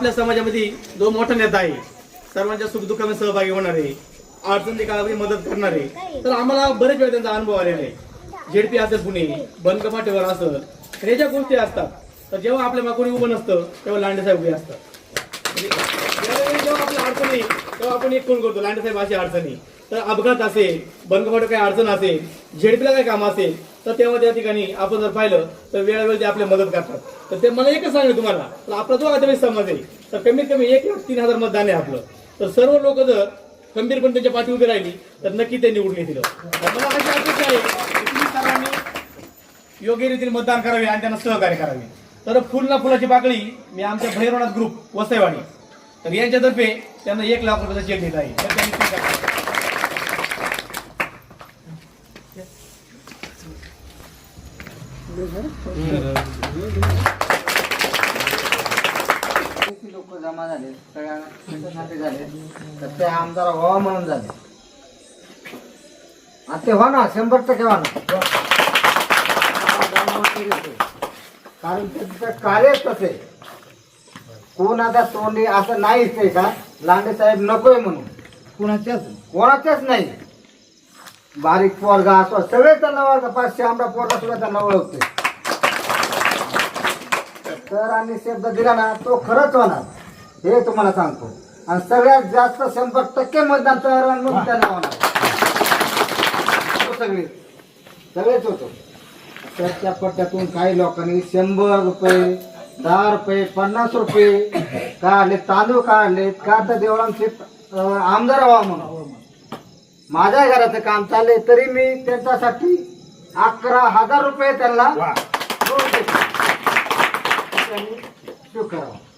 आपल्या समाजामध्ये जो मोठा नेता आहे सर्वांच्या सुखदुःखामध्ये सहभागी होणार आहे अडचणी काळामध्ये मदत करणार आहे तर आम्हाला बरेच वेळ त्यांचा अनुभव आलेला आहे. झेडपी असेल पुणे बनकमाटेवर असेल हे ह्या ज्या गोष्टी असतात तर जेव्हा आपल्या मागे उभं नसतं तेव्हा लांडे साहेब उभे असतात. जेव्हा आपल्या अडचणी तेव्हा आपण एक फोन करतो लांडे साहेब अशी अडचणी. तर अपघात असेल बनकमाटे काही अडचण असेल झेडपीला काही काम असेल तर तेव्हा त्या ठिकाणी आपण जर पाहिलं तर वेळोवेळी ते आपल्या मदत करतात. तर ते मला एकच सांगेल तुम्हाला तर आपला जो आदिवासी समाज आहे तर कमीत कमी एक लाख तीन हजार मतदान आहे आपलं. तर सर्व लोक जर खंबीरपणे त्यांच्या पाठी उभी राहिली तर नक्की ते निवडून येतील. मला अशी अपेक्षा आहे की सर्वांनी योग्य रीतीने मतदान करावे आणि त्यांना सहकार्य करावे. तर फुल ना फुलाची पाकळी मी आमच्या भैरवनाथ ग्रुप वसईवाडी. तर यांच्यातर्फे त्यांना एक लाख रुपयाचा चेक देत आहे स्वीकारावा. लोक जमा झाले सगळ्यांना झाले तर ते आमदार व्हावा म्हणून झाले. आणि ते व्हा ना शंभर टक्के व्हा ना. कारण त्यांचं कार्य तसे कोण आता तोंडी असं नाहीच आहे का? लांडे साहेब नकोय म्हणून. कुणाच्याच? कोणाच्याच नाही. बारीक पोरगा असो सगळे त्यांना ओळखतात. पाचशे आमचा पोरगा सुद्धा त्यांना ओळखते तर आणि शब्द दिला ना तो खरंच होणार. हे तुम्हाला सांगतो. आणि सगळ्यात जास्त शंभर टक्के मतदान तर त्यांना होणार. सगळे. सगळेच होतो. त्याच्या पट्ट्यातून काही लोकांनी शंभर रुपये दहा रुपये पन्नास रुपये काढले तांदूळ काढले का तर देवळांचे आमदार व्हा म्हणून. माझ्या घराचं काम चाललंय तरी मी त्यांच्यासाठी अकरा हजार रुपये त्यांना देऊन देतो. त्यांनी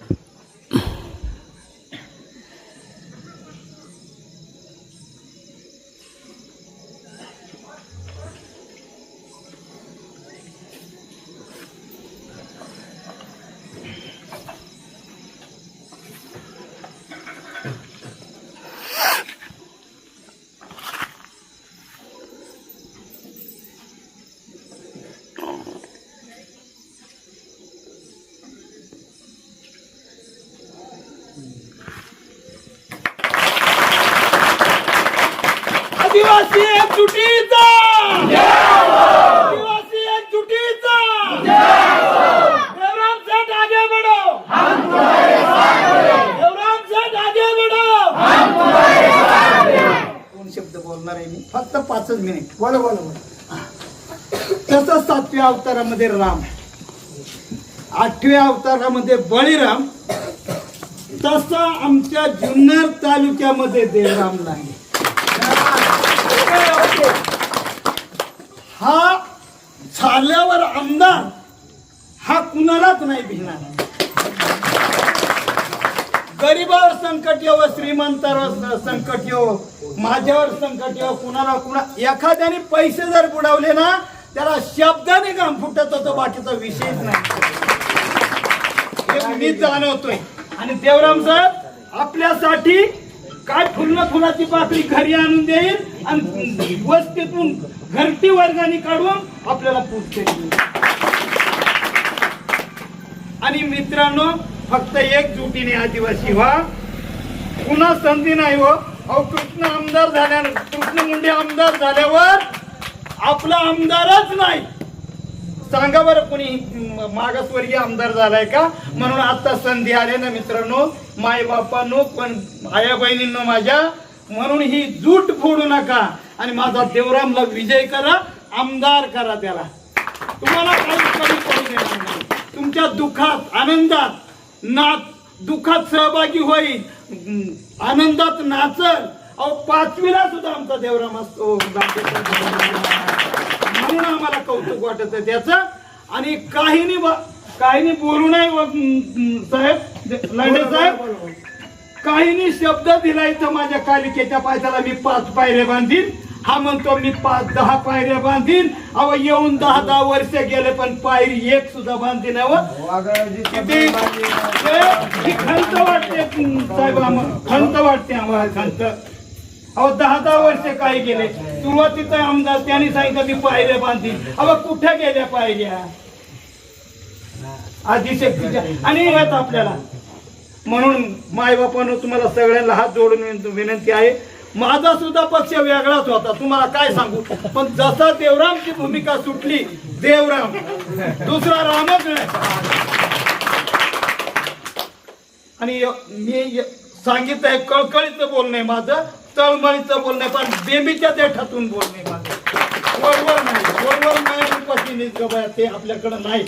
निवासी आदिवासी एकजुटीचा आदिवासी एकजुटीचा देवराम सेठ आगे बढ़ो देवराम सेठ आगे बढ़ो दोन शब्द बोलणार आहे मी? फक्त पाचच मिनिट. बोला बोला बोला तसं सातव्या अवतारामध्ये राम. आठव्या अवतारामध्ये बळीराम. तसं आमच्या जुन्नर तालुक्यामध्ये देवराम नाही हा झाल्यावर आमदार हा कुणालाच नाही भिणार गरीबावर संकट येव श्रीमंतावर संकट येव माझ्यावर संकट येव कुणाला कुणा एखाद्याने पैसे जर बुडवले ना त्याला शब्दाने काम फुटत होतो बाकीचा विषयच नाही. मी जाणवतोय. आणि देवराम साहेब आपल्यासाठी काय फुलं फुलाची पाकळी घरी आणून देईल? आणि वस्तीतून घरटी वर्गाने काढून आपल्याला पुढचे आणि मित्रांनो फक्त एकजुटीने आदिवासी व्हा. पुन्हा संधी नाही हो. अहो कृष्ण आमदार झाल्या कृष्ण मुंडे आमदार झाल्यावर आपला आमदारच नाही. सांगा बरं कोणी मागासवर्गीय आमदार झालाय का? म्हणून आता संधी आले ना मित्रांनो? माय बापांनो पण आया बहिणींनो माझ्या म्हणून ही जूट फोडू नका. आणि माझा देवरामला विजय करा आमदार करा त्याला. तुम्हाला काही कमी पडू देणार नाही. तुमच्या दुःखात आनंदात नाच दुःखात सहभागी होईल. आनंदात नाचल. अहो पाचवीला सुद्धा आमचा देवराम असतो. म्हणून आम्हाला कौतुक वाटत आहे त्याचं. आणि काहीनी काहीनी बोलू नाही साहेब लांडे साहेब. काहीनी शब्द दिला इथं माझ्या कालिकेच्या पायथ्याला मी पाच पायऱ्या बांधीन. हा म्हणतो मी पाच दहा पायऱ्या बांधीन. अव येऊन दहा दहा वर्ष गेले पण पायरी एक सुद्धा किती हे- खंत वाटते साहेब आम्हाला खंत वाटते आम्हाला खंत. अहो दहा दहा वर्ष काय गेले. सुरुवातीचा आमदार त्यांनी सांगितलं मी पायऱ्या बांधीन. अहो कुठे गेल्या पायऱ्या? आदिशक्तीच्या आणि येत आपल्याला म्हणून मायबापानं तुम्हाला सगळ्यांना हात जोडून विनंती आहे. माझा सुद्धा पक्ष वेगळाच होता. तुम्हाला काय सांगू? पण जसा देवरामची भूमिका सुटली देवराम. दुसरा रामच आणि मी य- सांगितलंय कळकळीचं बोलणे माझं तळमळीचं बोलणे पण बेबीच्या देठातून बोलणे माझं. वरवर नाही वरवर नाही ते आपल्याकडं नाही